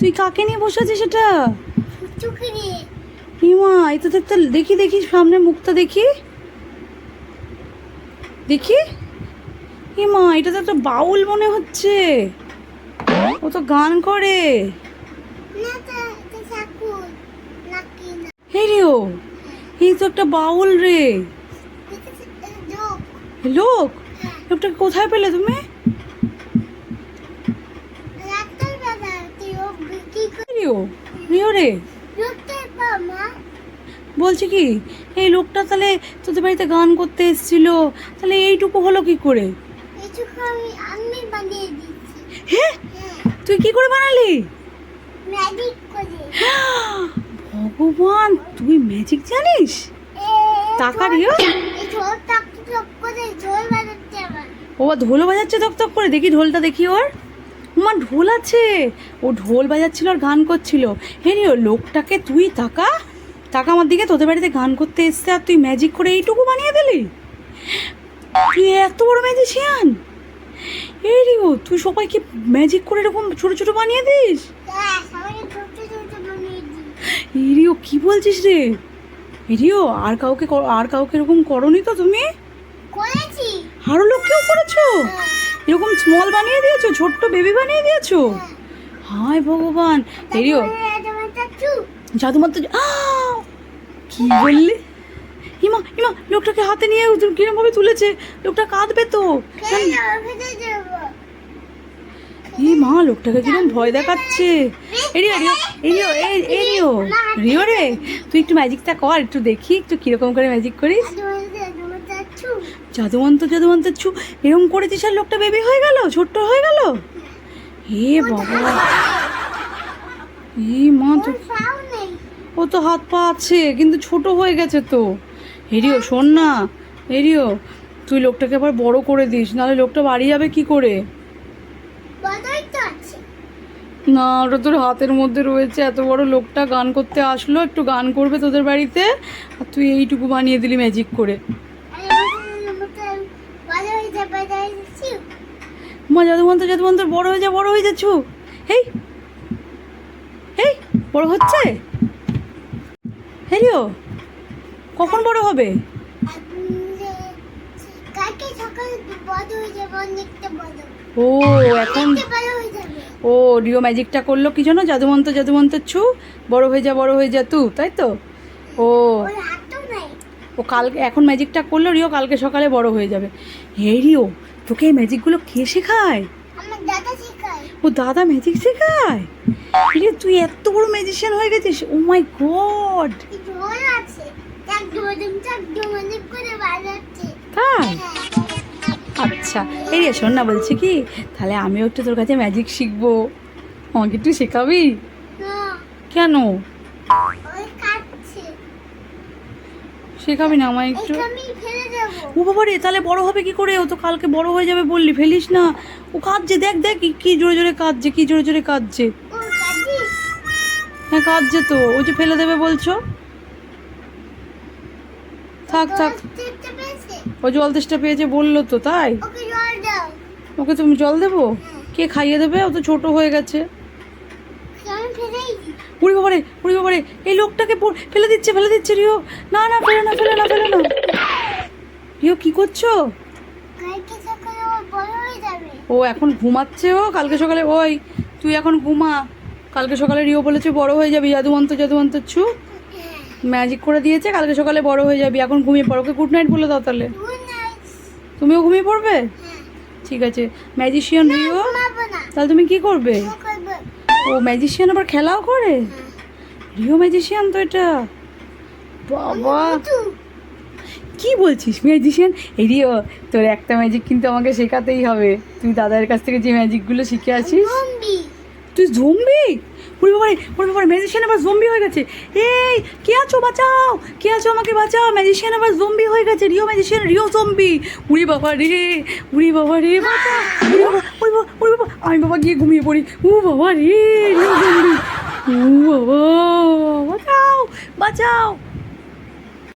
তুই কাকে নিয়ে বসে আছিস সেটা? হিমা তো দেখতে দেখি দেখি সামনে মুখটা দেখি। দেখি। হিমা এটা তো একটা বাউল মনে হচ্ছে। ও তো গান করে। এটা হে রে ও এই তো একটা বাউল রে। এটা এটা লোক। লোকটাকে কোথায় পেলে তুমি রাতের বেলা তুই ও রিও রিও রে। বলছি কি, এই লোকটা তাহলে তোদের বাড়িতে গান করতে এসেছিল, তাহলে এইটুকু হলো কি করে? হ্যাঁ তুই কি করে বানালি? ভগবান, তুই ম্যাজিক জানিস? আমার ও আবার ঢোল বাজাচ্ছে তক তক করে, দেখি ঢোলটা দেখি ওর। আমার ঢোল আছে। ও ঢোল বাজাচ্ছিল আর গান করছিল। হে রে ও লোকটাকে তুই তাকা। তাকা আমার দিকে তোদের বাড়িতে গান করতে এসছে আর তুই ম্যাজিক করে এইটুকু বানিয়ে দিলি? তুই এত বড় ম্যাজিশিয়ান এই ও তুই সবাইকে ম্যাজিক করে এরকম ছোট ছোট বানিয়ে দিস? হ্যাঁ এই রে ও কি বলছিস রে? এই ও আর কাউকে আর কাউকে এরকম করনি তো তুমি? করেছি। আরও লোককেও করেছ? হ্যাঁ। এরকম স্মল বানিয়ে দিয়েছ? ছোট্ট বেবি বানিয়ে দিয়েছ? হ্যাঁ ভগবান। এরিও জাদু মাত্র কি বললি? হিমা হিমা, লোকটাকে হাতে নিয়ে কিরম ভাবে তুলেছে? লোকটা কাঁদবে তো। এই মা, লোকটাকে কিরম ভয় দেখাচ্ছে। এরিও এরিও এরিও এরিও। রিও রে, তুই একটু ম্যাজিকটা কর, একটু দেখি, একটু কীরকম করে ম্যাজিক করিস। জাদুমন্ত জাদুমন্ত ছু এরকম করেছিস আর লোকটা বেবি হয়ে গেল? ছোট্ট হয়ে গেল? হে বাবা। এই মা তো ও তো হাত পা আছে কিন্তু ছোট হয়ে গেছে তো। হেরিও শোন না। হেরিও তুই লোকটাকে আবার বড় করে দিস নাহলে লোকটা বাড়ি যাবে কি করে? না ওটা তোর হাতের মধ্যে রয়েছে। এত বড় লোকটা গান করতে আসলো একটু গান করবে তোদের বাড়িতে। আর তুই এইটুকু বানিয়ে দিলি ম্যাজিক করে। মা জাদুমন্ত জাদুমন্ত বড় হয়ে যা, বড় হয়ে যাচ্ছ হেই। হেই, বড় হচ্ছে? হেরিও কখন বড় হবে? ও, এখন ও রিও ম্যাজিকটা করল কি জন্য জাদুমন্ত জাদুমন্ত, ছু। বড় হয়ে যা, বড় হয়ে যা, তু, তাই তো? ও। ও কালকে এখন ম্যাজিকটা করল রিও কালকে সকালে বড় হয়ে যাবে। হে রিও তোকে এই ম্যাজিকগুলো কে শেখায়? ও দাদা ম্যাজিক শেখায়? রে তুই এত বড় ম্যাজিশিয়ান হয়ে গেছিস ও মাই গড! তাই? হ্যাঁ। আচ্ছা এই রে শোন না বলছি কি? তাহলে আমিও একটু তোর কাছে ম্যাজিক শিখব। আমাকে একটু শেখাবি? কেন? শেখাবি না আমায় একটু। ও বাবা রে তাহলে বড় হবে কি করে? ও তো কালকে বড় হয়ে যাবে বললি ফেলিস না। ও কাঁদছে দেখ দেখ কি- জোরে জোরে কাঁদছে কি জোরে জোরে কাঁদছে। হ্যাঁ কাঁদছে তো। ও যে ফেলে দেবে বলছো? থাক থাক। ও জল তেষ্টা পেয়েছে বলল তো তাই? ওকে তুমি জল দেবো? কে খাইয়ে দেবে? ও তো ছোট হয়ে গেছে। উড়ি বাবারে উড়ি বাবারে এই লোকটাকে ফেলে দিচ্ছে ফেলে দিচ্ছে রিও। না না ফেলে না ফেলে না ফেলে না। রিও কি করছ? ও এখন ঘুমাচ্ছে ও কালকে সকালে ওই তুই এখন ঘুমা। কালকে সকালে রিও বলেছে বড় হয়ে যাবি জাদুমন্ত জাদুমন্ত ছু। ম্যাজিক করে দিয়েছে কালকে সকালে বড় হয়ে যাবি। এখন ঘুমিয়ে পড়ো ওকে গুড নাইট বলে দাও তাহলে। তুমিও ঘুমিয়ে পড়বে? হ্যাঁ। ঠিক আছে। ম্যাজিশিয়ান রিও তাহলে তুমি কি করবে? ও ম্যাজিশিয়ান আবার খেলাও করে? রিও ম্যাজিশিয়ান তো এটা। বাবা। কি বলছিস? ম্যাজিশিয়ান এই রিও তোর একটা ম্যাজিক কিন্তু আমাকে শেখাতেই হবে। তুই দাদার কাছ থেকে যে ম্যাজিকগুলো শিখে আসিস। জম্বি তুই জম্বি ওরে বাবারে ওরে বাবারে ম্যাজিশিয়ান আবার জম্বি হয়ে গেছে। এই কে আছো? বাঁচাও! কে আছো? আমাকে বাঁচাও! ম্যাজিশিয়ান আবার জম্বি হয়ে গেছে। রিও ম্যাজিশিয়ান রিও জম্বি উড়ি বাবা রে উড়ি বাবা রে বাঁচা। আমি বাবা গিয়ে ঘুমিয়ে পড়ি। ও বাবা রে ও বাবা বাঁচাও বাঁচাও।